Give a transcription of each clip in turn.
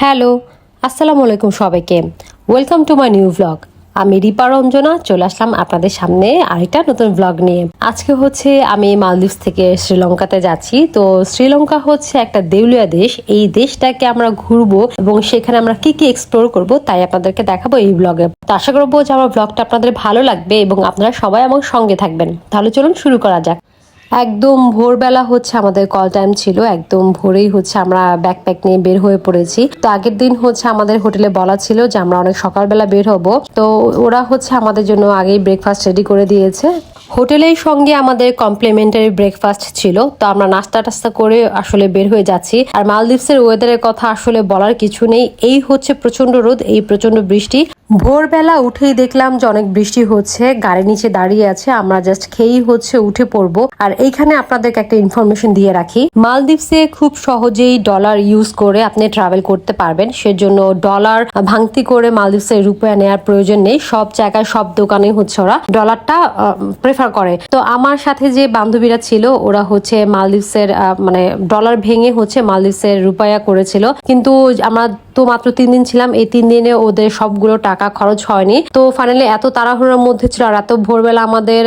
Hello, আসসালামু আলাইকুম সবাইকে। Welcome to my new blog আমি রিপা রঞ্জনা, চলে আসলাম আপনাদের সামনে আরেকটা নতুন ব্লগ নিয়ে। আজকে হচ্ছে আমি মালদ্বীপ থেকে শ্রীলঙ্কাতে যাচ্ছি। তো শ্রীলঙ্কা হচ্ছে একটা দেউলিয়া দেশ। এই দেশটাকে আমরা ঘুরবো এবং সেখানে আমরা কি কি এক্সপ্লোর করব তাই আপনাদেরকে দেখাবো এই ব্লগে তো আশা করব যে আমার ব্লগটা আপনাদের ভালো লাগবে এবং আপনারা সবাই আমার সঙ্গে থাকবেন। তাহলে চলুন শুরু করা যাক। একদম ভোরবেলা হচ্ছে আমাদের কল টাইম ছিল, একদম ভোরেই হচ্ছে আমরা ব্যাকপ্যাক নিয়ে বের হয়ে পড়েছি। তো আগের দিন হচ্ছে আমাদের হোটেলে বলা ছিল যে আমরা অনেক সকালবেলা বের হব। তো ওরা হচ্ছে আমাদের জন্য আগেই ব্রেকফাস্ট রেডি করে দিয়েছে। হোটেলের সঙ্গে আমাদের কমপ্লিমেন্টারি ব্রেকফাস্ট ছিল। তো আমরা নাস্তা টাস্তা করে আসলে বের হয়ে যাচ্ছি। আর মালদ্বীপসের ওয়েদারের কথা আসলে বলার কিছু নেই। এই হচ্ছে প্রচণ্ড রোদ, এই প্রচণ্ড বৃষ্টি। ভোরবেলা উঠেই দেখলাম যে অনেক বৃষ্টি হচ্ছে গাড়ি নিচে দাঁড়িয়ে আছে, আমরা জাস্ট খেয়েই হচ্ছে উঠে পড়ব। আর এইখানে আপনাদেরকে একটা ইনফরমেশন দিয়ে রাখি, মালদ্বীপসে খুব সহজেই ডলার ইউজ করে আপনি ট্রাভেল করতে পারবেন। সেজন্য ডলার ভাঙতি করে মালদ্বীপসের রুপিয়া নেওয়ার প্রয়োজন নেই, সব জায়গায় সব দোকানে হচ্ছে ওরা ডলারটা প্রেফার করে। তো আমার সাথে যে বান্ধবীরা ছিল, ওরা হচ্ছে মালদ্বীপসের মানে ডলার ভেঙে হচ্ছে মালদ্বীপসের রুপায়া করেছিল। কিন্তু আমরা তো মাত্র তিন দিন ছিলাম, এই তিন দিনে ওদের সবগুলো টাকা খরচ হয়নি। তো ফাইনালি এত তাড়াহুড়োর মধ্যে ছিল আর এত ভোরবেলা আমাদের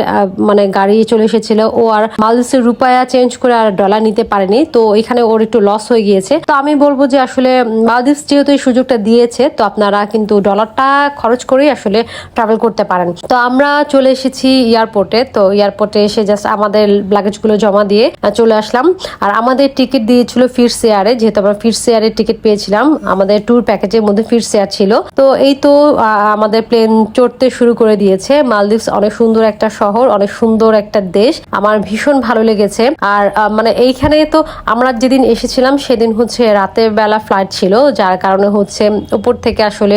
মানে গাড়ি চলে এসেছিল। ও আর মালদ্বীপের রুপায়া চেঞ্জ করে আর ডলার নিতে পারেনি। তো এখানে ওর একটু লস হয়ে গিয়েছে। তো আমি বলব যে আসলে মালদ্বীপ যেহেতু এই সুযোগটা দিয়েছে, তো আপনারা কিন্তু ডলারটা খরচ করেই আসলে ট্রাভেল করতে পারেন। তো আমরা চলে এসেছি এয়ারপোর্টে তো এয়ারপোর্টে এসে জাস্ট আমাদের লাগেজগুলো জমা দিয়ে চলে আসলাম। আর আমাদের টিকিট দিয়েছিল ফির শেয়ারে যেহেতু আমরা ফির শেয়ারের টিকিট পেয়েছিলাম। আমাদের ট্যুর প্যাকেজের মধ্যে ফির শেয়ার ছিল। তো এই তো আমাদের প্লেন চড়তে শুরু করে দিয়েছে। মালদ্বীপস অনেক সুন্দর একটা শহর, অনেক সুন্দর একটা দেশ। আমার ভীষণ ভালো লেগেছে। আর মানে এইখানে তো আমরা যেদিন এসেছিলাম সেদিন হচ্ছে রাতের বেলা ফ্লাইট ছিল, যার কারণে হচ্ছে উপর থেকে আসলে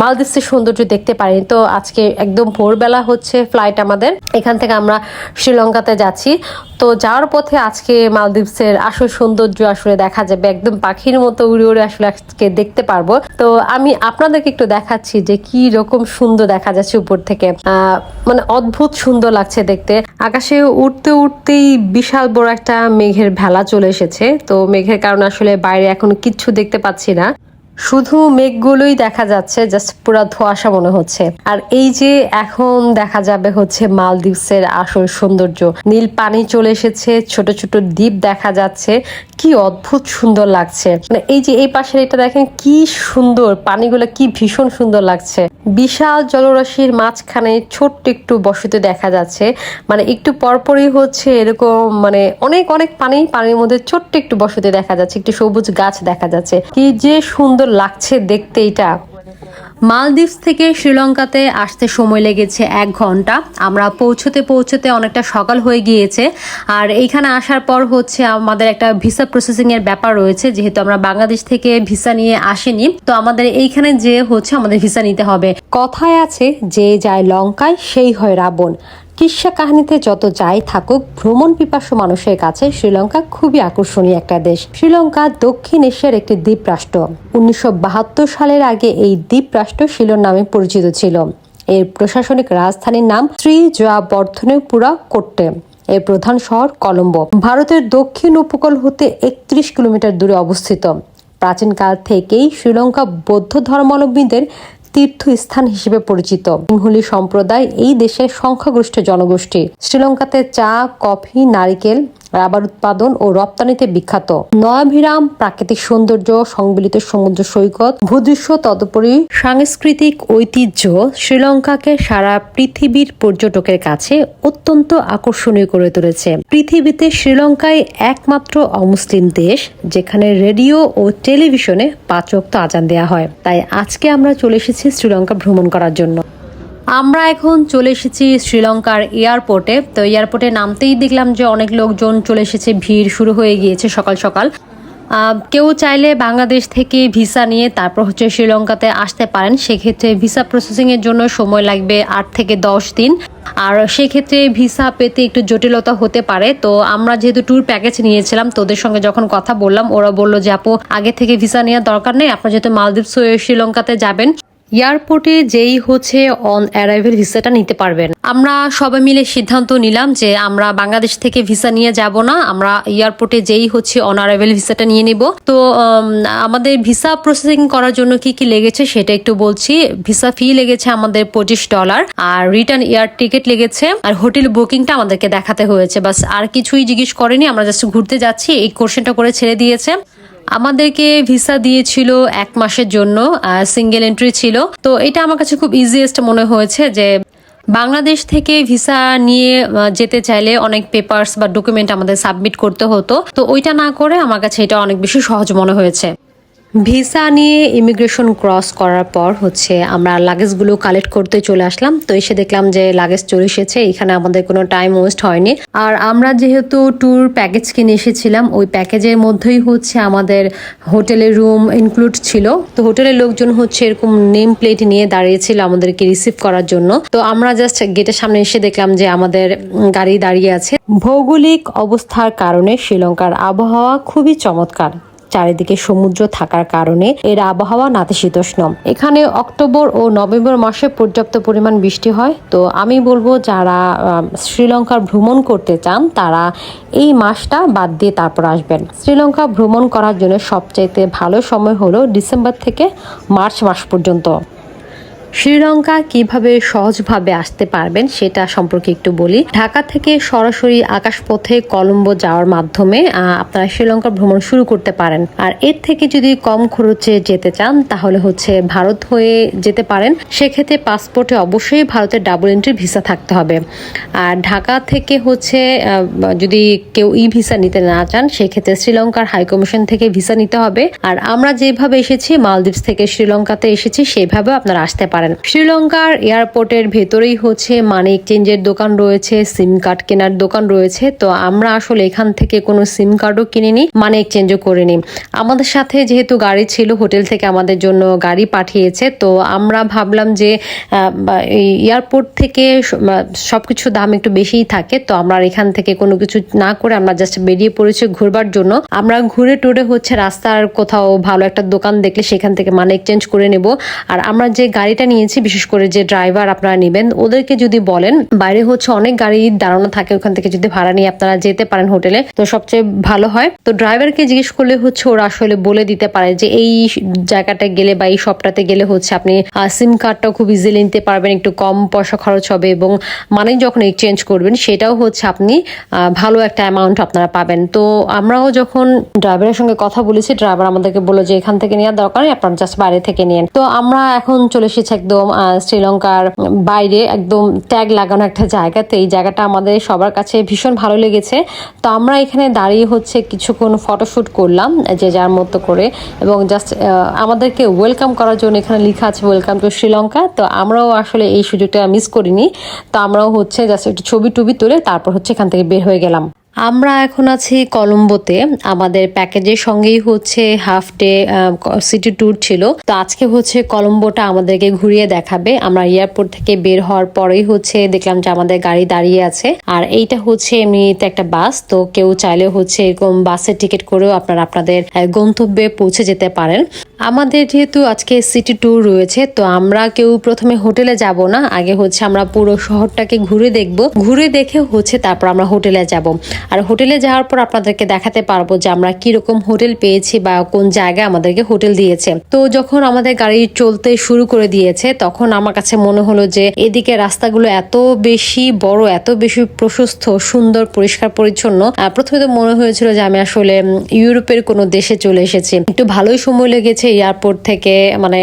মালদ্বীপসের সৌন্দর্য দেখতে পারিনি। তো আজকে একদম ভোরবেলা হচ্ছে ফ্লাইট আমাদের। এখান থেকে আমরা শ্রীলঙ্কাতে যাচ্ছি। তো যাওয়ার পথে আজকে মালদ্বীপসের আসল সৌন্দর্য আসলে দেখা যাবে। একদম পাখির মতো উড়ে উড়ে আসলে আজকে দেখতে পারব। তো আমি আপনাদেরকে একটু দেখাচ্ছি যে কি রকম সুন্দর দেখা যাচ্ছে উপর থেকে। মানে অদ্ভুত সুন্দর লাগছে দেখতে। আকাশে উঠতে উঠতেই বিশাল বড় একটা মেঘের ভেলা চলে এসেছে। তো মেঘের কারণে আসলে বাইরে এখন কিচ্ছু দেখতে পাচ্ছি না। শুধু মেঘগুলোই দেখা যাচ্ছে জাস্ট পুরা ধোঁয়াশা মনে হচ্ছে। আর এই যে এখন দেখা যাবে হচ্ছে মালদ্বীপসের আসল সৌন্দর্য। নীল পানি চলে এসেছে, ছোট ছোট দ্বীপ দেখা যাচ্ছে। কি অদ্ভুত সুন্দর লাগছে। মানে এই যে এই পাশের এটা দেখেন, কি সুন্দর, পানিগুলো কি ভীষণ সুন্দর লাগছে। বিশাল জলরাশির মাঝখানে ছোট্ট একটু বসতি দেখা যাচ্ছে। মানে একটু পরপরই হচ্ছে এরকম মানে অনেক অনেক পানি, পানির মধ্যে ছোট্ট একটু বসতি দেখা যাচ্ছে। একটু সবুজ গাছ দেখা যাচ্ছে। কি যে সুন্দর লাগছে দেখতে এটা। মালদ্বীপস থেকে শ্রীলঙ্কাতে আসতে সময় লেগেছে এক ঘণ্টা। আমরা পৌঁছতে পৌঁছতে অনেকটা সকাল হয়ে গিয়েছে। আর এইখানে আসার পর হচ্ছে আমাদের একটা ভিসা প্রসেসিং এর ব্যাপার রয়েছে, যেহেতু আমরা বাংলাদেশ থেকে ভিসা নিয়ে আসিনি। তো আমাদের এইখানে যে হচ্ছে আমাদের ভিসা নিতে হবে। কথায় আছে, যে যায় লঙ্কায় সেই হয় রাবণ। কিস্সা কাহিনীতে যত যাই থাকুক, ভ্রমণ পিপাসু মানুষের কাছে শ্রীলঙ্কা খুবই আকর্ষণীয় একটা দেশ। শ্রীলঙ্কা দক্ষিণ এশিয়ার একটি দ্বীপ রাষ্ট্র। উনিশশো সালের আগে এই দ্বীপ রাষ্ট্র শিলর নামে পরিচিত ছিল। এর প্রশাসনিক রাজধানীর নাম শ্রী জয়াবর্ধনেপুরা কোট্টে। এর প্রধান শহর কলম্বো। ভারতের দক্ষিণ উপকূল হতে একত্রিশ কিলোমিটার দূরে অবস্থিত। প্রাচীনকাল থেকেই শ্রীলঙ্কা বৌদ্ধ ধর্মাবলম্বীদের তীর্থস্থান হিসেবে পরিচিত। সিংহলি সম্প্রদায় এই দেশের সংখ্যাগরিষ্ঠ জনগোষ্ঠী। শ্রীলঙ্কাতে চা কফি নারিকেল রাবার উৎপাদন ও রপ্তানিতে বিখ্যাত। নয়াভিরাম প্রাকৃতিক সৌন্দর্য সংবলিত সমুদ্র সৈকত, ভূদৃশ্য তদুপরি সাংস্কৃতিক ঐতিহ্য শ্রীলঙ্কাকে সারা পৃথিবীর পর্যটকের কাছে অত্যন্ত আকর্ষণীয় করে তুলেছে। পৃথিবীতে শ্রীলঙ্কায় একমাত্র অমুসলিম দেশ, যেখানে রেডিও ও টেলিভিশনে পাঁচ ওয়াক্ত আজান দেওয়া হয়। তাই আজকে আমরা চলে এসেছি শ্রীলঙ্কা ভ্রমণ করার জন্য। আমরা এখন চলে এসেছি শ্রীলঙ্কার এয়ারপোর্টে। তো এয়ারপোর্টে নামতেই দেখলাম যে অনেক লোকজন চলে এসেছে, ভিড় শুরু হয়ে গিয়েছে সকাল সকাল। কেউ চাইলে বাংলাদেশ থেকে ভিসা নিয়ে তারপর হচ্ছে শ্রীলঙ্কাতে আসতে পারেন। সেক্ষেত্রে ভিসা প্রসেসিংয়ের জন্য সময় লাগবে আট থেকে দশ দিন। আর সেক্ষেত্রে ভিসা পেতে একটু জটিলতা হতে পারে। তো আমরা যেহেতু ট্যুর প্যাকেজ নিয়েছিলাম তোদের সঙ্গে যখন কথা বললাম, ওরা বলল যে, আপু, আগে থেকে ভিসা নেওয়ার দরকার নেই। আপনারা যেহেতু মালদ্বীপ শ্রীলঙ্কাতে যাবেন এয়ারপোর্টে যেই হচ্ছে অন অ্যারাইভেল ভিসাটা নিতে পারবেন। আমরা সবাই মিলে সিদ্ধান্ত নিলাম যে আমরা বাংলাদেশ থেকে ভিসা নিয়ে যাব না, আমরা এয়ারপোর্টে যেই হচ্ছে অন অ্যারাইভেল ভিসাটা নিয়ে নিব। তো আমাদের ভিসা প্রসেসিং করার জন্য কি কি লেগেছে সেটা একটু বলছি। ভিসা ফি লেগেছে আমাদের পঁচিশ ডলার আর রিটার্ন এয়ার টিকিট লেগেছে, আর হোটেল বুকিংটা আমাদেরকে দেখাতে হয়েছে। বাস, আর কিছুই জিজ্ঞেস করেনি, আমরা জাস্ট ঘুরতে যাচ্ছি, এই কোশ্চেনটা করে ছেড়ে দিয়েছে। আমাদেরকে ভিসা দিয়েছিল এক মাসের জন্য সিঙ্গেল এন্ট্রি ছিল। তো এটা আমার কাছে খুব ইজিয়েস্ট মনে হয়েছে যে বাংলাদেশ থেকে ভিসা নিয়ে যেতে চাইলে অনেক পেপার্স বা ডকুমেন্ট আমাদের সাবমিট করতে হতো। তো ওইটা না করে আমার কাছে এটা অনেক বেশি সহজ মনে হয়েছে। ভিসা নিয়ে ইমিগ্রেশন ক্রস করার পর হচ্ছে আমরা লাগেজগুলো কালেক্ট করতে চলে আসলাম। তো এসে দেখলাম যে লাগেজ চলে এসেছে, এখানে আমাদের কোনো টাইম ওয়েস্ট হয়নি। আর আমরা যেহেতু ট্যুর প্যাকেজ কিনে এসেছিলাম, ওই প্যাকেজের মধ্যেই হচ্ছে আমাদের হোটেলের রুম ইনক্লুড ছিল। তো হোটেলের লোকজন হচ্ছে এরকম নেম প্লেট নিয়ে দাঁড়িয়েছিল আমাদেরকে রিসিভ করার জন্য। তো আমরা জাস্ট গেটের সামনে এসে দেখলাম যে আমাদের গাড়ি দাঁড়িয়ে আছে। ভৌগোলিক অবস্থার কারণে শ্রীলঙ্কার আবহাওয়া খুবই চমৎকার। চারিদিকে সমুদ্র থাকার কারণে এর আবহাওয়া নাতিশীতোষ্ণ। এখানে অক্টোবর ও নভেম্বর মাসে পর্যাপ্ত পরিমাণ বৃষ্টি হয়। তো আমি বলব, যারা শ্রীলঙ্কা শ্রীলঙ্কার ভ্রমণ করতে চান, তারা এই মাসটা বাদ দিয়ে তারপর আসবেন। শ্রীলঙ্কা ভ্রমণ করার জন্য সবচাইতে ভালো সময় হলো ডিসেম্বর থেকে মার্চ মাস পর্যন্ত। শ্রীলঙ্কা কীভাবে সহজভাবে আসতে পারবেন সেটা সম্পর্কে একটু বলি। ঢাকা থেকে সরাসরি আকাশপথে কলম্বো যাওয়ার মাধ্যমে আপনারা শ্রীলঙ্কা ভ্রমণ শুরু করতে পারেন। আর এর থেকে যদি কম খরচে যেতে চান, তাহলে হচ্ছে ভারত হয়ে যেতে পারেন। সেক্ষেত্রে পাসপোর্টে অবশ্যই ভারতের ডাবল এন্ট্রি ভিসা থাকতে হবে। আর ঢাকা থেকে হচ্ছে যদি কেউ ই ভিসা নিতে না চান, সেক্ষেত্রে শ্রীলঙ্কার হাইকমিশন থেকে ভিসা নিতে হবে। আর আমরা যেভাবে এসেছি মালদ্বীপ থেকে শ্রীলঙ্কাতে এসেছি সেভাবে আপনারা আসতে পারেন। শ্রীলঙ্কার এয়ারপোর্টের ভেতরেই হচ্ছে মানি এক্সচেঞ্জের দোকান রয়েছে, সিম কার্ড কেনার দোকান রয়েছে। তো আমরা আসলে এখান থেকে কোনো সিম কার্ডও কিনিনি, মানি এক্সচেঞ্জও করিনি। আমাদের সাথে যেহেতু গাড়ি ছিল, হোটেল থেকে আমাদের জন্য গাড়ি পাঠিয়েছে, তো আমরা ভাবলাম যে এয়ারপোর্ট থেকে স- বা সবকিছু দাম একটু বেশিই থাকে, তো আমরা এখান থেকে কোনো কিছু না করে আমরা জাস্ট বেরিয়ে পড়েছি ঘুরবার জন্য। আমরা ঘুরে টুরে হচ্ছে রাস্তার কোথাও ভালো একটা দোকান দেখলে সেখান থেকে মানি এক্সচেঞ্জ করে নেব। আর আমরা যে গাড়িটা নিয়েছি, বিশেষ করে যে ড্রাইভার আপনারা নেবেন, ওদেরকে যদি বলেন, বাইরে হচ্ছে অনেক গাড়ি দাঁড়ানো থাকে ওখান থেকে যদি ভাড়া নিয়ে আপনারা যেতে পারেন হোটেলে, তো সবচেয়ে ভালো হয়। তো ড্রাইভারকে জিজ্ঞেস করলে হচ্ছে ওরা আসলে বলে দিতে পারে যে এই জায়গাটা গেলে বা এই শপটাতে গেলে হচ্ছে আপনি সিম কার্ডটাও খুব ইজিলি নিতে পারবেন, একটু কম পয়সা খরচ হবে এবং মানে যখন এক্সচেঞ্জ করবেন, সেটাও হচ্ছে আপনি ভালো একটা অ্যামাউন্ট আপনারা পাবেন। তো আমরাও যখন ড্রাইভারের সঙ্গে কথা বলেছি ড্রাইভার আমাদেরকে বলল যে এখান থেকে নেওয়ার দরকার নেই, আপনারা জাস্ট বাইরে থেকে নিন তো আমরা এখন চলে এসেছি একদম শ্রীলঙ্কার বাইরে একদম ট্যাগ লাগানো একটা জায়গা তো এই জায়গাটা আমাদের সবার কাছে ভীষণ ভালো লেগেছে। তো আমরা এখানে দাঁড়িয়ে হচ্ছে কিছুক্ষণ ফটোশ্যুট করলাম, যে যার মতো করে। এবং জাস্ট আমাদেরকে ওয়েলকাম করার জন্য এখানে লেখা আছে ওয়েলকাম টু শ্রীলঙ্কা তো আমরাও আসলে এই সুযোগটা মিস করিনি। তো আমরাও হচ্ছে জাস্ট একটু ছবি টবি তুলে তারপর হচ্ছে এখান থেকে বের হয়ে গেলাম। আমরা এখন আছি কলম্বোতে। আমাদের প্যাকেজের সঙ্গেই হচ্ছে হাফ ডে সিটি ট্যুর ছিল। তো আজকে হচ্ছে কলম্বোটা আমাদেরকে ঘুরিয়ে দেখাবে। আমরা এয়ারপোর্ট থেকে বের হওয়ার পরেই হচ্ছে দেখলাম যে আমাদের গাড়ি দাঁড়িয়ে আছে। আর এইটা হচ্ছে এমনিতে একটা বাস। তো কেউ চাইলে হচ্ছে এরকম বাসের টিকিট করেও আপনারা আপনাদের গন্তব্যে পৌঁছে যেতে পারেন। আমাদের যেহেতু আজকে সিটি ট্যুর রয়েছে, তো আমরা কেউ প্রথমে হোটেলে যাব না। আগে হচ্ছে আমরা পুরো শহরটাকে ঘুরে দেখব। ঘুরে দেখে হচ্ছে তারপর আমরা হোটেলে যাব। আর হোটেলে যাওয়ার পর আপনাদেরকে দেখাতে পারব যে আমরা কীরকম হোটেল পেয়েছি বা কোন জায়গায় আমাদেরকে হোটেল দিয়েছে। তো যখন আমাদের গাড়ি চলতে শুরু করে দিয়েছে, তখন আমার কাছে মনে হলো যে এদিকে রাস্তাগুলো এত বেশি বড়, এত বেশি প্রশস্ত, সুন্দর, পরিষ্কার, পরিচ্ছন্ন। প্রথমে তো মনে হয়েছিল যে আমি আসলে ইউরোপের কোনো দেশে চলে এসেছি। একটু ভালোই সময় লেগেছে এয়ারপোর্ট থেকে মানে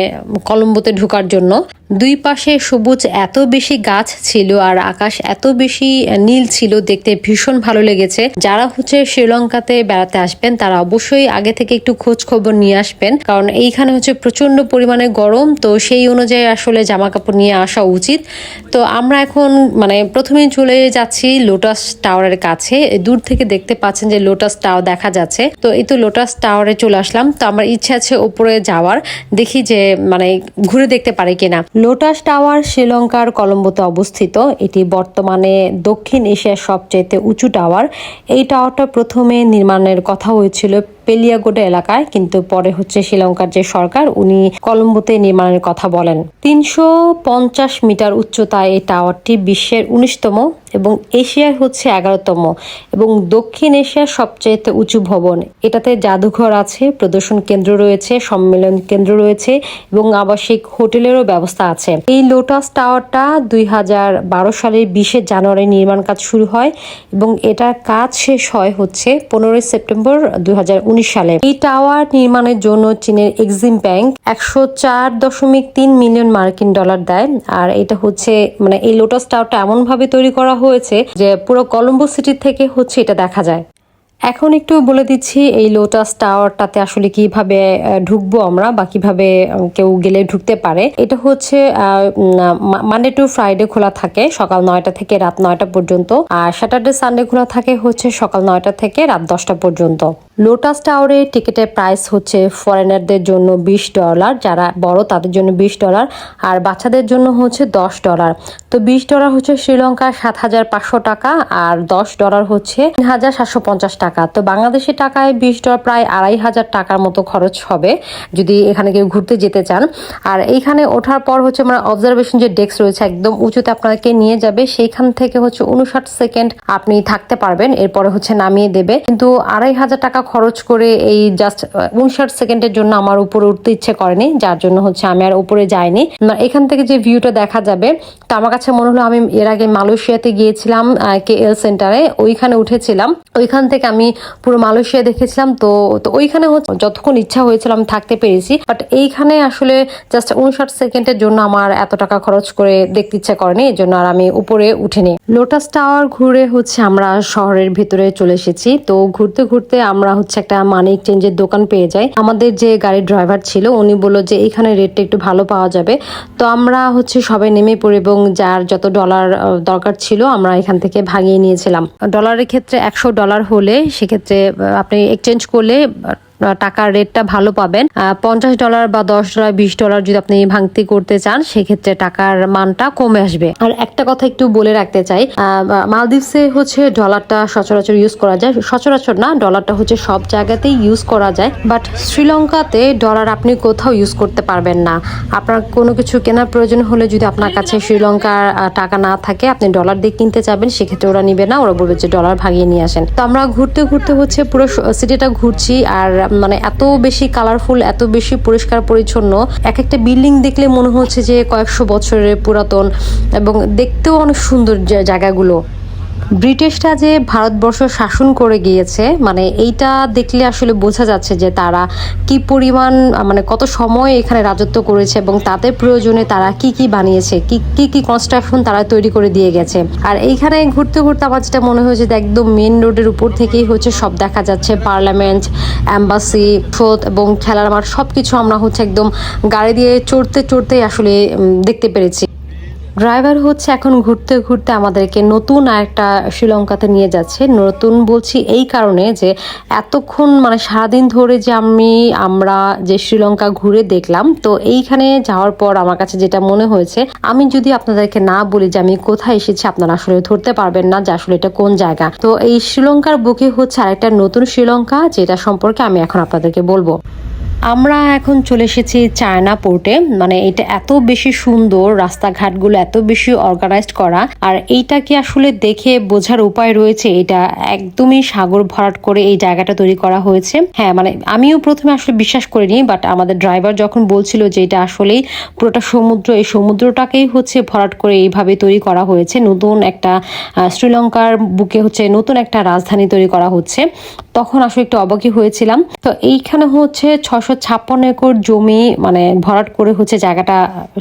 কলম্বোতে ঢোকার জন্য। দুই পাশে সবুজ এত বেশি গাছ ছিল আর আকাশ এত বেশি নীল ছিল, দেখতে ভীষণ ভালো লেগেছে। যারা হচ্ছে শ্রীলঙ্কাতে বেড়াতে আসবেন, তারা অবশ্যই আগে থেকে একটু খোঁজ খবর নিয়ে আসবেন। কারণ এইখানে হচ্ছে প্রচণ্ড পরিমাণে গরম, তো সেই অনুযায়ী আসলে জামা কাপড় নিয়ে আসা উচিত। তো আমরা এখন মানে প্রথমেই চলে যাচ্ছি লোটাস টাওয়ারের কাছে। দূর থেকে দেখতে পাচ্ছেন যে লোটাস টাওয়ার দেখা যাচ্ছে। তো এই তো লোটাস টাওয়ারে চলে আসলাম। তো আমার ইচ্ছা আছে ওপরে যাওয়ার। দেখি যে মানে ঘুরে দেখতে পারি কিনা। লোটাস টাওয়ার শ্রীলঙ্কার কলম্বোতে অবস্থিত। এটি বর্তমানে দক্ষিণ এশিয়ার সবচেয়ে উঁচু টাওয়ার। এই টাওয়ারটা প্রথমে নির্মাণের কথা হয়েছিল পেলিয়াগোডা এলাকায়, কিন্তু পরে হচ্ছে শ্রীলঙ্কার যে সরকার, উনি কলম্বোতে নির্মাণের কথা বলেন। তিনশো পঞ্চাশ মিটার উচ্চতায় এই টাওয়ারটি বিশ্বের উনিশতম এবং এশিয়ার হচ্ছে এগারোতম এবং দক্ষিণ এশিয়ার সবচেয়ে উঁচু ভবন। এটাতে জাদুঘর আছে, প্রদর্শন কেন্দ্র রয়েছে, সম্মেলন কেন্দ্র রয়েছে এবং আবাসিক হোটেলেরও ব্যবস্থা আছে। এই লোটাস টাওয়ারটা দুই হাজার বারো সালের বিশে জানুয়ারি নির্মাণ কাজ শুরু হয় এবং এটার কাজ শেষ হয় হচ্ছে পনেরোই সেপ্টেম্বর দুই সালে। এই টাওয়ার নির্মাণের জন্য চীনের এক্সিম ব্যাংক একশো চার দশমিক তিন মিলিয়ন মার্কিন ডলার দেয়। আর এটা হচ্ছে মানে এই লোটাস টাওয়ারটা এমন ভাবে তৈরি করা হয়েছে যে পুরো কলম্বো সিটি থেকে হচ্ছে এটা দেখা যায়। এখন একটু বলে দিচ্ছি, এই লোটাস টাওয়ারটাতে আসলে কীভাবে ঢুকবো আমরা বা কীভাবে কেউ গেলে ঢুকতে পারে। এটা হচ্ছে মানডে টু ফ্রাইডে খোলা থাকে, সকাল নয়টা থেকে রাত নয়টা পর্যন্ত। আর স্যাটারডে সানডে খোলা থাকে হচ্ছে সকাল নয়টা থেকে রাত দশটা পর্যন্ত। লোটাস টাওয়ারে টিকিটের প্রাইস হচ্ছে ফরেনারদের জন্য বিশ ডলার যারা বড় তাদের জন্য বিশ ডলার আর বাচ্চাদের জন্য হচ্ছে দশ ডলার তো বিশ ডলার হচ্ছে শ্রীলঙ্কার সাত হাজার পাঁচশো টাকা, আর দশ ডলার হচ্ছে তিন হাজার সাতশো পঞ্চাশ টাকা। তো বাংলাদেশি টাকায় বিশ ডলার প্রায় আড়াই হাজার টাকার মতো খরচ হবে, যদি এখানে কেউ ঘুরতে যেতে চান। আর এইখানে ওঠার পর হচ্ছে আমরা অবজারভেশন যে ডেস্ক রয়েছে একদম উঁচুতে আপনাকে নিয়ে যাবে, সেইখান থেকে হচ্ছে উনষাট সেকেন্ড আপনি থাকতে পারবেন, এরপরে হচ্ছে নামিয়ে দেবে। কিন্তু আড়াই হাজার টাকা খরচ করে এই জাস্ট উনষাট সেকেন্ডের জন্য আমার উপরে উঠতে ইচ্ছে করেনি, যার জন্য হচ্ছে আমি আর উপরে যাইনি। এখান থেকে যে ভিউটা দেখা যাবে, তো আমার কাছে মনে হলো আমি এর আগে মালয়েশিয়াতে গিয়েছিলাম কে এল সেন্টারে ওইখানে উঠেছিলাম। ওইখান থেকে আমি পুরো মালয়েশিয়া দেখেছিলাম, তো তো ওইখানে হচ্ছে যতক্ষণ ইচ্ছা হয়েছিল আমি থাকতে পেরেছি। বাট এইখানে আসলে জাস্ট উনষাট সেকেন্ডের জন্য আমার এত টাকা খরচ করে দেখতে ইচ্ছা করেনি এই জন্য আর আমি উপরে উঠিনি। লোটাস টাওয়ার ঘুরে হচ্ছে আমরা শহরের ভিতরে চলে এসেছি, তো ঘুরতে ঘুরতে আমরা হচ্ছে একটা মানি এক্সচেঞ্জের দোকান পেয়ে যাই আমাদের যে গাড়ির ড্রাইভার ছিল, উনি বলল যে এখানে রেটটা একটু ভালো পাওয়া যাবে। তো আমরা হচ্ছে সবাই নেমে পড়ি এবং যার যত ডলার দরকার ছিল আমরা এখান থেকে ভাঙিয়ে নিয়েছিলাম। ডলারের ক্ষেত্রে একশো ডলার হলে সেক্ষেত্রে আপনি এক্সচেঞ্জ করলে টাকার রেটটা ভালো পাবেন। পঞ্চাশ ডলার বা দশ ডলার, বিশ ডলার যদি আপনি ভাঙতি করতে চান, সেক্ষেত্রে টাকার মানটা কমে আসবে। আর একটা কথা একটু বলে রাখতে চাই মালদ্বীপসে হচ্ছে ডলারটা সচরাচর ইউজ করা যায়। সচরাচর না, ডলারটা হচ্ছে সব জায়গাতেই ইউজ করা যায়। বাট শ্রীলঙ্কাতে ডলার আপনি কোথাও ইউজ করতে পারবেন না। আপনার কোনো কিছু কেনার প্রয়োজন হলে যদি আপনার কাছে শ্রীলঙ্কার টাকা না থাকে, আপনি ডলার দিয়ে কিনতে চাবেন সেক্ষেত্রে ওরা নিবে না। ওরা বলবে যে ডলার ভাগিয়ে নিয়ে আসেন। তো আমরা ঘুরতে ঘুরতে হচ্ছে পুরো সিটিটা ঘুরছি। আর মানে এত বেশি কালারফুল এত বেশি পরিষ্কার পরিচ্ছন্ন এক একটা বিল্ডিং দেখলে মনে হচ্ছে যে কয়েকশো বছরের পুরাতন এবং দেখতেও অনেক সুন্দর জায়গাগুলো। ব্রিটিশরা যে ভারতবর্ষ শাসন করে গিয়েছে মানে এইটা দেখলে আসলে বোঝা যাচ্ছে যে তারা কি পরিমাণ মানে কত সময় এখানে রাজত্ব করেছে এবং তাদের প্রয়োজনে তারা কি কি বানিয়েছে, কি কি কি কনস্ট্রাকশন তারা তৈরি করে দিয়ে গেছে। আর এইখানে ঘুরতে ঘুরতে আমার যেটা মনে হয়েছে যে একদম মেন রোডের উপর থেকেই হচ্ছে সব দেখা যাচ্ছে পার্লামেন্ট অ্যাম্বাসি ফোর্থ এবং খেলার মাঠ সব কিছু আমরা হচ্ছে একদম গাড়ি দিয়ে চড়তে, চড়তেই আসলে দেখতে পেরেছি। ড্রাইভার হচ্ছে এখন ঘুরতে ঘুরতে আমাদেরকে নতুন আরেকটা শ্রীলঙ্কাতে নিয়ে যাচ্ছে। নতুন বলছি এই কারণে যে এতক্ষণ মানে সারাদিন ধরে যে আমি, আমরা যে শ্রীলঙ্কা ঘুরে দেখলাম, তো এইখানে যাওয়ার পর আমার কাছে যেটা মনে হয়েছে, আমি যদি আপনাদেরকে না বলি যে আমি কোথায় এসেছি, আপনারা আসলে ধরতে পারবেন না যে আসলে এটা কোন জায়গা। তো এই শ্রীলঙ্কার বুকে হচ্ছে আরেকটা নতুন শ্রীলঙ্কা, যেটা সম্পর্কে আমি এখন আপনাদেরকে বলব। আমরা এখন চলে এসেছি চায়না পোর্টে মানে এটা এত বেশি সুন্দর, রাস্তাঘাটগুলো এত বেশি অর্গানাইজড করা। আর এইটা কি আসলে দেখে বোঝার উপায় রয়েছে? এটা একদমই সাগর ভরাট করে এই জায়গাটা তৈরি করা হয়েছে। হ্যাঁ মানে আমিও প্রথমে আসলে বিশ্বাস করিনি বাট আমাদের ড্রাইভার যখন বলছিল যে এটা আসলেই পুরোটা সমুদ্র, এই সমুদ্রটাকেই হচ্ছে ভরাট করে এইভাবে তৈরি করা হয়েছে। নতুন একটা শ্রীলঙ্কার বুকে হচ্ছে নতুন একটা রাজধানী তৈরি করা হচ্ছে। তখন আসলে একটু অবাকই হয়েছিলাম। তো এইখানে হচ্ছে ছশো ছাপ্পান্ন একর জমি মানে ভরাট করে হচ্ছে জায়গাটা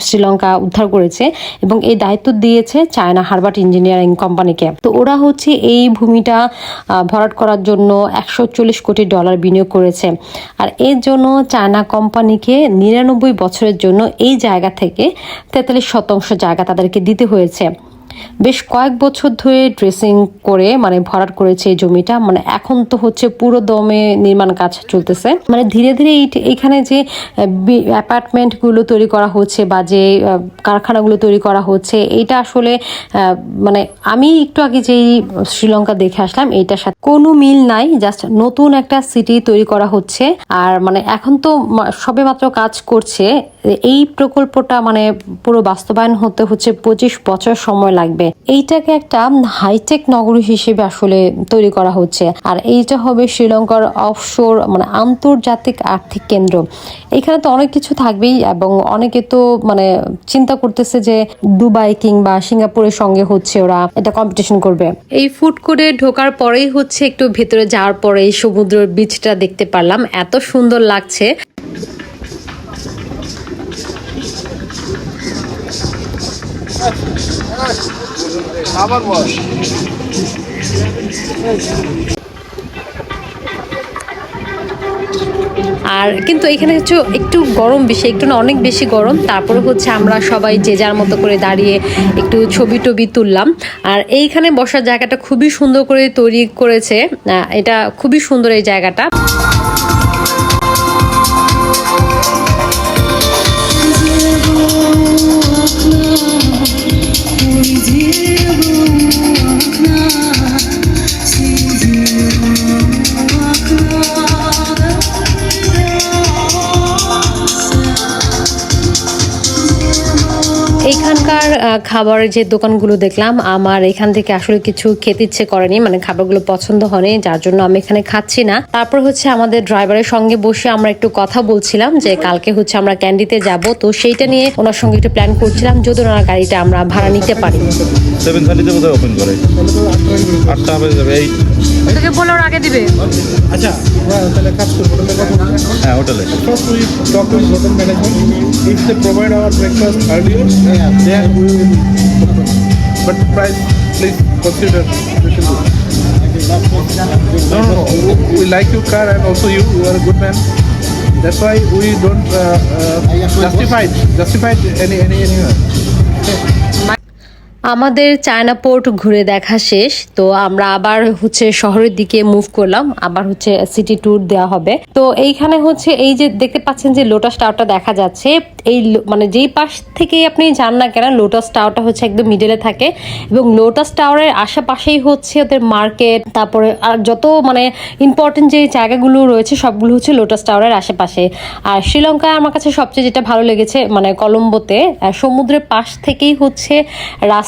শ্রীলঙ্কা উদ্ধার করেছে এবং এই দায়িত্ব দিয়েছে চায়না হারবার্ট ইঞ্জিনিয়ারিং কোম্পানিকে। তো ওরা হচ্ছে এই ভূমিটা ভরাট করার জন্য একশো চল্লিশ কোটি ডলার বিনিয়োগ করেছে। আর এর জন্য চায়না কোম্পানিকে নিরানব্বই বছরের জন্য এই জায়গা থেকে তেতাল্লিশ শতাংশ জায়গা তাদেরকে দিতে হয়েছে। বেশ কয়েক বছর ধরে ড্রেসিং করে মানে ভরাট করেছে এই জমিটা। মানে এখন তো হচ্ছে পুরো দমে নির্মাণ কাজ চলতেছে। মানে ধীরে ধীরে এইখানে যে অ্যাপার্টমেন্টগুলো তৈরি করা হচ্ছে বা যে কারখানাগুলো তৈরি করা হচ্ছে, এইটা আসলে মানে আমি একটু আগে যেই শ্রীলঙ্কা দেখে আসলাম, এইটার সাথে কোনো মিল নাই। জাস্ট নতুন একটা সিটি তৈরি করা হচ্ছে। আর মানে এখন তো সবে মাত্র কাজ করছে। এই প্রকল্পটা মানে পুরো বাস্তবায়ন হতে হচ্ছে পঁচিশ বছর সময় লাগবে। এইটাকে একটা হাইটেক নগরী হিসেবে আসলে তৈরি করা হচ্ছে। আর এইটা হবে শ্রীলঙ্কার অফশোর মানে আন্তর্জাতিক আর্থিক কেন্দ্র। এখানে তো অনেক কিছু থাকবেই এবং অনেকে তো মানে চিন্তা করতেছে যে দুবাই কিংবা সিঙ্গাপুরের সঙ্গে হচ্ছে ওরা এটা কম্পিটিশন করবে। এই ফুড কোর্টে ঢোকার পরেই হচ্ছে একটু ভেতরে যাওয়ার পরে এই সমুদ্রের বিচটা দেখতে পারলাম। এত সুন্দর লাগছে। বস। আর কিন্তু এখানে হচ্ছে একটু গরম বেশি, একটু না অনেক বেশি গরম। তারপরে হচ্ছে আমরা সবাই যে যার মতো করে দাঁড়িয়ে একটু ছবি টবি তুললাম। আর এইখানে বসার জায়গাটা খুবই সুন্দর করে তৈরি করেছে। এটা খুবই সুন্দর এই জায়গাটা। এইখানকার আহ, খাবারের যে দোকানগুলো দেখলাম আমার এখান থেকে আসলে কিছু খেতে ইচ্ছে করেনি মানে খাবারগুলো পছন্দ হয়নি যার জন্য আমি এখানে খাচ্ছি না। তারপর হচ্ছে আমাদের ড্রাইভারের সঙ্গে বসে আমরা একটু কথা বলছিলাম যে কালকে হচ্ছে আমরা ক্যান্ডিতে যাব তো সেইটা নিয়ে ওনার সঙ্গে একটু প্ল্যান করছিলাম যদি ওনার গাড়িটা আমরা ভাড়া নিতে পারি সেভেন থার্টিতে বোধহয় ওপেন করে। আটটা হবে যাবে এই। তোকে বলে ওর আগে দিবে? আচ্ছা তাহলে কাজ করব। হ্যাঁ হোটেলে। Talk with hotel management. If they provide our breakfast earlier, then we will. But price, please consider. No, no, no. We like your car and also you. You are a good man. That's why we don't uh, uh, justify justify any any anywhere. আমাদের China port ঘুরে দেখা শেষ, তো আমরা আবার হচ্ছে শহরের দিকে মুভ করলাম, আবার হচ্ছে সিটি ট্যুর দেওয়া হবে। তো এইখানে হচ্ছে এই যে দেখতে পাচ্ছেন যে লোটাস টাওয়ারটা দেখা যাচ্ছে, এই মানে যেই পাশ থেকেই আপনি যান না কেন লোটাস টাওয়ারটা হচ্ছে একদম মিডলে থাকে এবং লোটাস টাওয়ারের আশেপাশেই হচ্ছে ওদের মার্কেট তারপরে আর যত মানে ইম্পর্টেন্ট যে জায়গাগুলো রয়েছে, সবগুলো হচ্ছে লোটাস টাওয়ারের আশেপাশে। আর শ্রীলঙ্কায় আমার কাছে সবচেয়ে যেটা ভালো লেগেছে মানে কলম্বোতে সমুদ্রের পাশ থেকেই হচ্ছে রাস্তা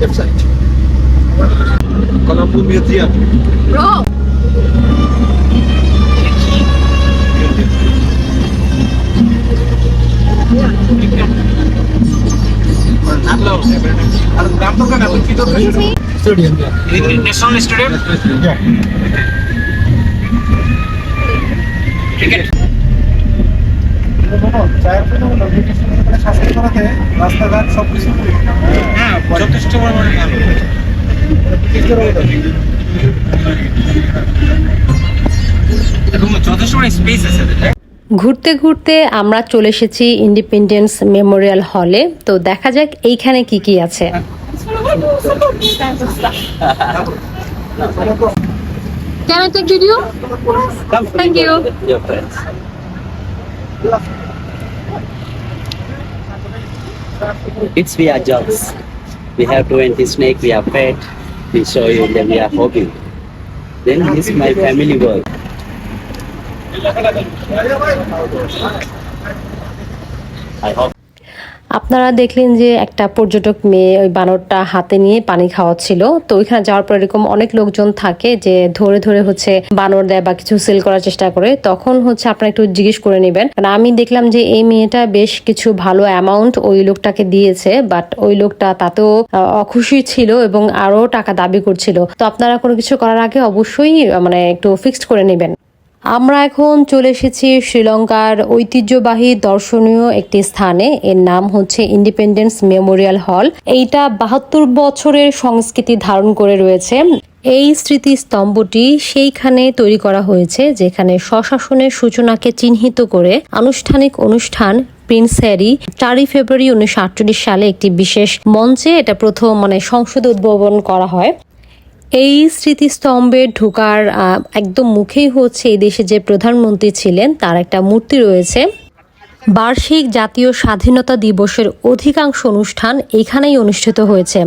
Left side. Colombo Museum. আর দাম তো কেন এখন কি দরকার Stadium. Yeah. ন্যাশনাল স্টেডিয়াম চায়ের জন্য হলো ব্রিটিশ সরকারের করাতে রাস্তাঘাট সব কিছু হ্যাঁ যথেষ্ট পরিমাণে ভালো যথেষ্ট স্পেস আছে ঘুরতে ঘুরতে আমরা চলে এসেছি ইন্ডিপেন্ডেন্স মেমোরিয়াল হলে তো দেখা যাক এইখানে কি কি আছে Can I take video? Thank you. your friends. It's we are jobs. We have 20 snake, we are pet. We show you, then we are hobby. Then this my family work. I hope আপনারা দেখলেন যে একটা পর্যটক মেয়ে ওই বানরটা হাতে নিয়ে পানি খাওয়াচ্ছিল। তো ওইখানে যাওয়ার পর এরকম অনেক লোকজন থাকে যে ধরে ধরে হচ্ছে বানর দেয় বা কিছু সেল করার চেষ্টা করে। তখন হচ্ছে আপনারা একটু জিজ্ঞেস করে নেবেন। কারণ আমি দেখলাম যে এই মেয়েটা বেশ কিছু ভালো অ্যামাউন্ট ওই লোকটাকে দিয়েছে বাট ওই লোকটা তাতেও অখুশি ছিল এবং আরও টাকা দাবি করছিল। তো আপনারা কোনো কিছু করার আগে অবশ্যই মানে একটু ফিক্সড করে নেবেন। আমরা এখন চলে এসেছি শ্রীলঙ্কার ঐতিহ্যবাহী দর্শনীয় একটি স্থানে। এর নাম হচ্ছে ইন্ডিপেন্ডেন্স মেমোরিয়াল হল এইটা বাহাত্তর বছরের সংস্কৃতি ধারণ করে রয়েছে। এই স্মৃতিস্তম্ভটি সেইখানে তৈরি করা হয়েছে, যেখানে স্বশাসনের সূচনাকে চিহ্নিত করে আনুষ্ঠানিক অনুষ্ঠান প্রিন্স হ্যারি চারই ফেব্রুয়ারি উনিশশো আটচল্লিশ সালে একটি বিশেষ মঞ্চে এটা প্রথম মানে সংসদে উদ্বোধন করা হয়। এই স্মৃতিস্তম্ভে ঢোকার একদম মুখেই হচ্ছে এই দেশে যে প্রধানমন্ত্রী ছিলেন, তার একটা মূর্তি রয়েছে। বার্ষিক জাতীয় স্বাধীনতা দিবসের অধিকাংশ অনুষ্ঠান এখানেই অনুষ্ঠিত হয়েছে।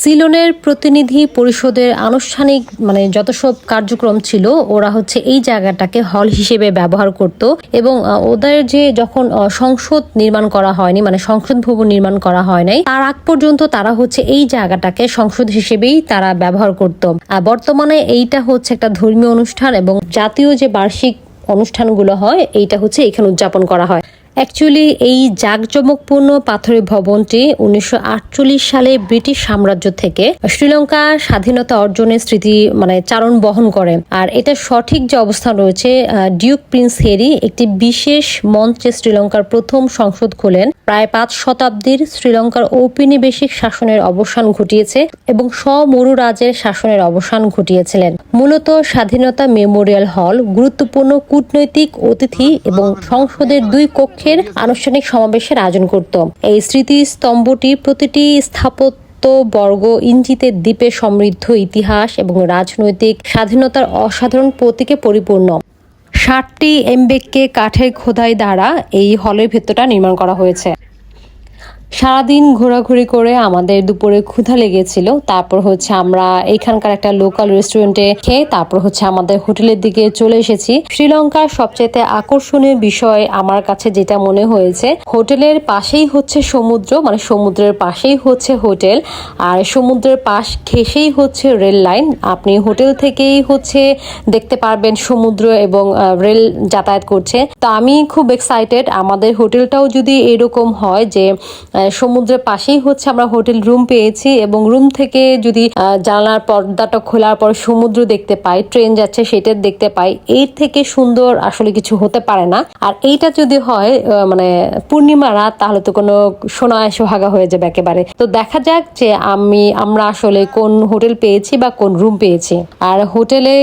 সিলনের প্রতিনিধি পরিষদের আনুষ্ঠানিক মানে যত সব কার্যক্রম ছিল, ওরা হচ্ছে এই জায়গাটাকে হল হিসেবে ব্যবহার করত এবং ওদের যে যখন সংসদ নির্মাণ করা হয়নি মানে সংসদ ভবন নির্মাণ করা হয় নাই, তার আগ পর্যন্ত তারা হচ্ছে এই জায়গাটাকে সংসদ হিসেবেই তারা ব্যবহার করত। বর্তমানে এইটা হচ্ছে একটা ধর্মীয় অনুষ্ঠান এবং জাতীয় যে বার্ষিক অনুষ্ঠানগুলো হয়, এইটা হচ্ছে এখানে উদযাপন করা হয়। অ্যাকচুয়ালি এই জাঁকজমকপূর্ণ পাথরের ভবনটি উনিশশো সালে ব্রিটিশ সাম্রাজ্য থেকে শ্রীলঙ্কা স্বাধীনতা অর্জনের স্মৃতি মানে চারণ বহন করে। আর এটা সঠিক যে অবস্থান রয়েছে ডিউক প্রিন্স হেরি একটি বিশেষ মঞ্চে শ্রীলঙ্কার প্রথম সংসদ খোলেন। প্রায় পাঁচ শতাব্দীর শ্রীলঙ্কার ঔপনিবেশিক শাসনের অবসান ঘটিয়েছে এবং স্বমরু রাজের শাসনের অবসান ঘটিয়েছিলেন। মূলত স্বাধীনতা মেমোরিয়াল হল, গুরুত্বপূর্ণ কূটনৈতিক অতিথি এবং সংসদের দুই কক্ষের আনুষ্ঠানিক সমাবেশের আয়োজন করত। এই স্মৃতিস্তম্ভটি প্রতিটি স্থাপত্য বর্গ ইঞ্জিতের দ্বীপে সমৃদ্ধ ইতিহাস এবং রাজনৈতিক স্বাধীনতার অসাধারণ প্রতীকে পরিপূর্ণ। ষাটটি এমবেককে কাঠের খোদাই দ্বারা এই হলের ভেতরটা নির্মাণ করা হয়েছে। সারাদিন ঘোরাঘুরি করে আমাদের দুপুরে ক্ষুধা লেগেছিল। তারপর হচ্ছে আমরা এখানকার একটা লোকাল রেস্টুরেন্টে খেয়ে তারপর হচ্ছে আমাদের হোটেলের দিকে চলে এসেছি। শ্রীলঙ্কার সবচেয়ে আকর্ষণীয় বিষয় আমার কাছে যেটা মনে হয়েছে, হোটেলের পাশেই হচ্ছে সমুদ্র মানে সমুদ্রের পাশেই হচ্ছে হোটেল, আর সমুদ্রের পাশ ঘেসেই হচ্ছে রেল লাইন আপনি হোটেল থেকেই হচ্ছে দেখতে পারবেন সমুদ্র এবং রেল যাতায়াত করছে। তো আমি খুব এক্সাইটেড আমাদের হোটেলটাও যদি এরকম হয় যে সমুদ্রের পাশেই হচ্ছে আমরা হোটেল রুম পেয়েছি এবং রুম থেকে যদি জানলার পর্দাটা খোলার পর সমুদ্র দেখতে পাই, ট্রেন যাচ্ছে সেটা দেখতে পাই, এর থেকে সুন্দর আসলে কিছু হতে পারে না। আর এইটা যদি হয় মানে পূর্ণিমা রাত, তাহলে তো কোনো সোনা সোহাগা হয়ে যাবে একেবারে। তো দেখা যাক যে আমি, আমরা আসলে কোন হোটেল পেয়েছি বা কোন রুম পেয়েছি। আর হোটেলে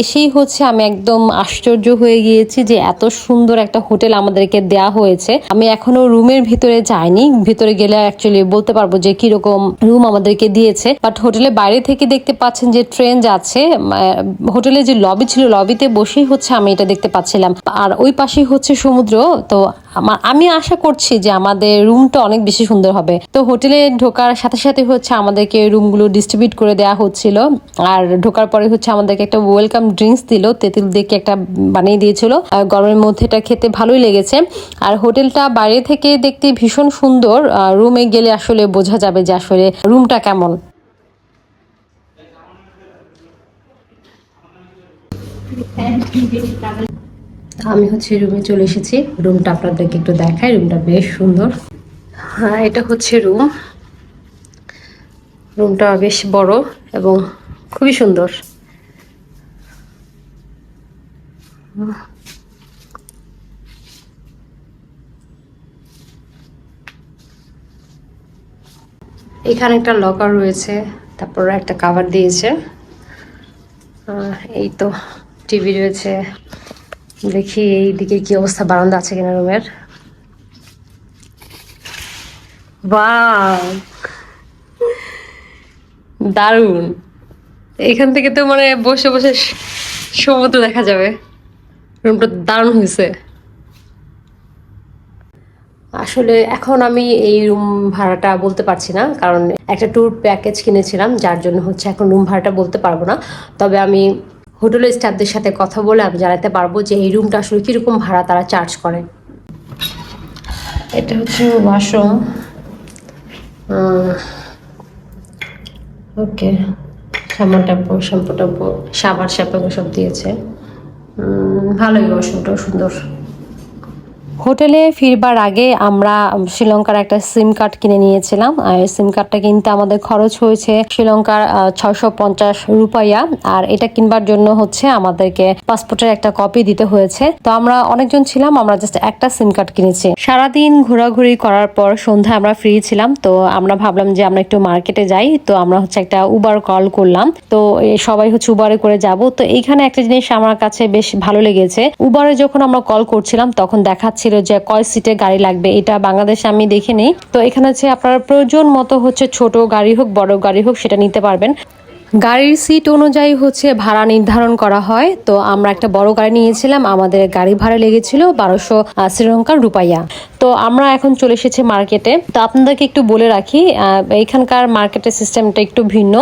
এসেই হচ্ছে আমি একদম আশ্চর্য হয়ে গিয়েছি যে এত সুন্দর একটা হোটেল আমাদেরকে দেয়া হয়েছে। আমি এখনও রুমের ভিতরে যাইনি ভিতরে গেলে অ্যাকচুয়ালি বলতে পারব যে কীরকম রুম আমাদেরকে দিয়েছে। বাট হোটেলে বাইরে থেকে দেখতে পাচ্ছেন যে ট্রেন যাচ্ছে হোটেলে যে লবি ছিল লবিতে বসেই হচ্ছে, আমি এটা দেখতে পাচ্ছিলাম। আর ওই পাশেই হচ্ছে সমুদ্র, তো আমি আশা করছি যে আমাদের রুমটা অনেক বেশি সুন্দর হবে। তো হোটেলে ঢোকার সাথে সাথে হচ্ছে আমাদেরকে রুমগুলো ডিস্ট্রিবিউট করে দেওয়া হচ্ছিল। আর ঢোকার পরে হচ্ছে আমাদেরকে একটা ওয়েলকাম ড্রিঙ্কস দিল। তেঁতুল দেখে একটা বানিয়ে দিয়েছিল। গরমের মধ্যে এটা খেতে ভালোই লেগেছে। আর হোটেলটা বাইরে থেকে দেখতে ভীষণ সুন্দর। রুমে গেলে আসলে বোঝা যাবে যে আসলে রুমটা কেমন। আমি হচ্ছে রুমে চলে এসেছি। রুমটা আপনাদেরকে একটু দেখাই রুমটা বেশ সুন্দর। হ্যাঁ এটা হচ্ছে রুম রুমটা বেশ বড় এবং খুবই সুন্দর। এখানে একটা লকার রয়েছে, তারপর একটা কাভার দিয়েছে। এই তো টিভি রয়েছে। দেখি এই দিকে কি অবস্থা, বারান্দা আছে কিনা রুমের? বাহ! দারুণ। এখান থেকে তো মানে বসে বসে সমুদ্র দেখা যাবে। রুমটা দারুণ হয়েছে। আসলে এখন আমি এই রুম ভাড়াটা বলতে পারছি না, কারণ একটা ট্যুর প্যাকেজ কিনেছিলাম, যার জন্য হচ্ছে এখন রুম ভাড়াটা বলতে পারব না। তবে আমি হোটেলের স্টাফদের সাথে কথা বলে আমি জানাতে পারব যে এই রুমটা আসলে কীরকম ভাড়া তারা চার্জ করে। এটা হচ্ছে ওয়াশরুম। ওকে। সামান টাপো শ্যাম্পু টাপো সাবান, শ্যাম্পু সব দিয়েছে। ভালোই ওয়াশরুমটাও সুন্দর। হোটেলে ফিরবার আগে আমরা শ্রীলঙ্কার একটা সিম কার্ড কিনে নিয়েছিলাম, আর সিম কার্ডটা কিনতে আমাদের খরচ হয়েছে শ্রীলঙ্কার ছয়শো পঞ্চাশ রুপাইয়া, আর এটা কিনবার জন্য হচ্ছে আমাদেরকে পাসপোর্টের একটা কপি দিতে হয়েছে। তো আমরা অনেকজন ছিলাম, আমরা জাস্ট একটা সিম কার্ড কিনেছি। সারাদিন ঘোরাঘুরি করার পর সন্ধ্যায় আমরা ফ্রি ছিলাম, তো আমরা ভাবলাম যে আমরা একটু মার্কেটে যাই, তো আমরা হচ্ছে একটা উবার কল করলাম। তো সবাই হচ্ছে উবারে করে যাব। তো এইখানে একটা জিনিস আমার কাছে বেশ ভালো লেগেছে। উবারে যখন আমরা কল করছিলাম, তখন দেখাচ্ছিল যে কয় সিটে গাড়ি লাগবে, এটা বাংলাদেশে আমি দেখে নেই। তো এখানে হচ্ছে আপনার প্রয়োজন মতো হচ্ছে ছোট গাড়ি হোক, বড় গাড়ি হোক, সেটা নিতে পারবেন। গাড়ির সিট অনুযায়ী হচ্ছে ভাড়া নির্ধারণ করা হয়। তো আমরা একটা বড় গাড়ি নিয়েছিলাম, আমাদের গাড়ি ভাড়া লেগেছিল বারোশো শ্রীলঙ্কার রুপাইয়া। তো আমরা এখন চলে এসেছি মার্কেটে তো আপনাদেরকে একটু বলে রাখি এখানকার মার্কেটের সিস্টেমটা একটু ভিন্ন।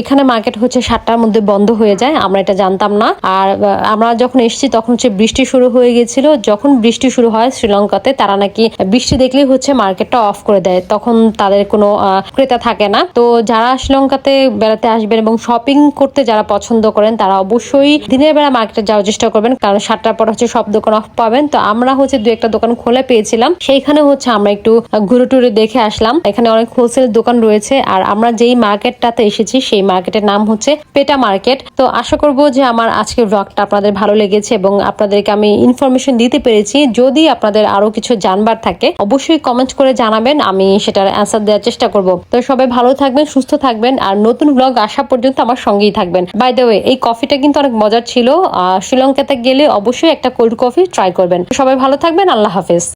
এখানে মার্কেট হচ্ছে সাতটার মধ্যে বন্ধ হয়ে যায়, আমরা এটা জানতাম না। আর আমরা যখন এসেছি তখন হচ্ছে বৃষ্টি শুরু হয়ে গেছিল। যখন বৃষ্টি শুরু হয় শ্রীলঙ্কাতে, তারা নাকি বৃষ্টি দেখলেই হচ্ছে মার্কেটটা অফ করে দেয়। তখন তাদের কোনো ক্রেতা থাকে না। তো যারা শ্রীলঙ্কাতে বেড়াতে আসবেন এবং শপিং করতে যারা পছন্দ করেন, তারা অবশ্যই দিনের বেলা মার্কেটে যাওয়ার চেষ্টা করবেন। কারণ সাতটার পর হচ্ছে সব দোকান অফ পাবেন। তো আমরা হচ্ছে দু একটা দোকান খোলা পেয়েছিলাম। সেইখানে হচ্ছে আমরা একটু ঘুরে টুরে দেখে আসলাম। এখানে অনেক হোলসেল দোকান রয়েছে। আর আমরা যেই মার্কেটটাতে এসেছি, সেই মার্কেটের নাম হচ্ছে পেটা মার্কেট তো আশা করব যে আমার আজকের ব্লগটা আপনাদের ভালো লেগেছে এবং আপনাদেরকে আমি ইনফরমেশন দিতে পেরেছি। যদি আপনাদের আরও কিছু জানবার থাকে, অবশ্যই কমেন্ট করে জানাবেন। আমি সেটার অ্যান্সার দেওয়ার চেষ্টা করব। তো সবাই ভালো থাকবেন, সুস্থ থাকবেন। আর নতুন ব্লগ আসা পর্যন্ত আমার সঙ্গেই থাকবেন। বাই দ্য ওয়ে এই কফিটা কিন্তু অনেক মজার ছিল। শ্রীলঙ্কাতে গেলে অবশ্যই একটা কোল্ড কফি ট্রাই করবেন। সবাই ভালো থাকবেন। আল্লাহ হাফেজ।